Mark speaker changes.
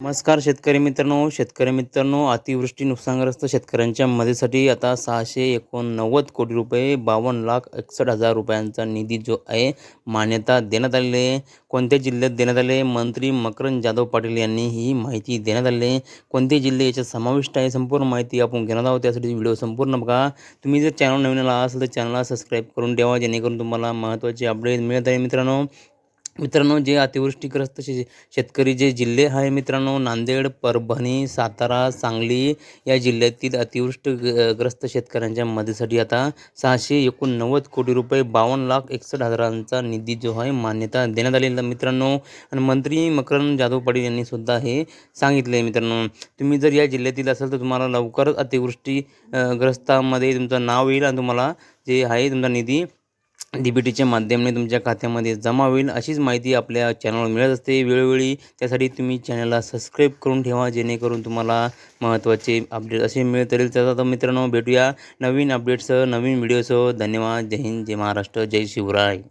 Speaker 1: नमस्कार शेतकरी मित्रांनो शेतकरी मित्रांनो अतिवृष्टी नुकसानग्रस्त शेतकऱ्यांच्या मदतीसाठी आता सहाशे एकोणनव्वद कोटी रुपये बावन्न लाख एकसष्ट हजार रुपयांचा निधी जो आहे मान्यता देण्यात आलेली आहे. कोणत्या जिल्ह्यात देण्यात आले मंत्री मकरंद जाधव पाटील यांनी ही माहिती देण्यात आली आहे. कोणते जिल्हे याच्यात समाविष्ट आहे? संपूर्ण माहिती आपण घेणार आहोत. त्यासाठी व्हिडिओ संपूर्ण बघा. तुम्ही जर चॅनल नवीन आला असेल तर चॅनलला सबस्क्राईब करून ठेवा जेणेकरून तुम्हाला महत्त्वाचे अपडेट मिळत आहे मित्रांनो. मित्रांनो जे अतिवृष्टीग्रस्त शे शेतकरी जे जिल्हे आहे मित्रांनो नांदेड परभणी सातारा सांगली या जिल्ह्यातील अतिवृष्टी ग- ग्रस्त शेतकऱ्यांच्या मदतीसाठी आता सहाशे एकोणनव्वद कोटी रुपये बावन्न लाख एकसष्ट हजारांचा निधी जो आहे मान्यता देण्यात आलेला मित्रांनो. आणि मंत्री मकरंद जाधव पाटील यांनी सुद्धा हे सांगितले मित्रांनो. तुम्ही जर या जिल्ह्यातील असाल तर तुम्हाला लवकरच अतिवृष्टी ग्रस्तामध्ये तुमचं नाव येईल आणि तुम्हाला जे आहे तुमचा निधी डी बी टीच्या माध्यमाने तुमच्या खात्यामध्ये जमा होईल अशीच माहिती आपल्या चॅनलवर मिळत असते. वेळोवेळी त्यासाठी तुम्ही चॅनलला सबस्क्राईब करून ठेवा जेणेकरून तुम्हाला महत्त्वाचे अपडेट असे मिळत राहील तर आता मित्रांनो भेटूया नवीन अपडेट्ससह नवीन व्हिडिओसह धन्यवाद. जय हिंद जय महाराष्ट्र जय शिवराय.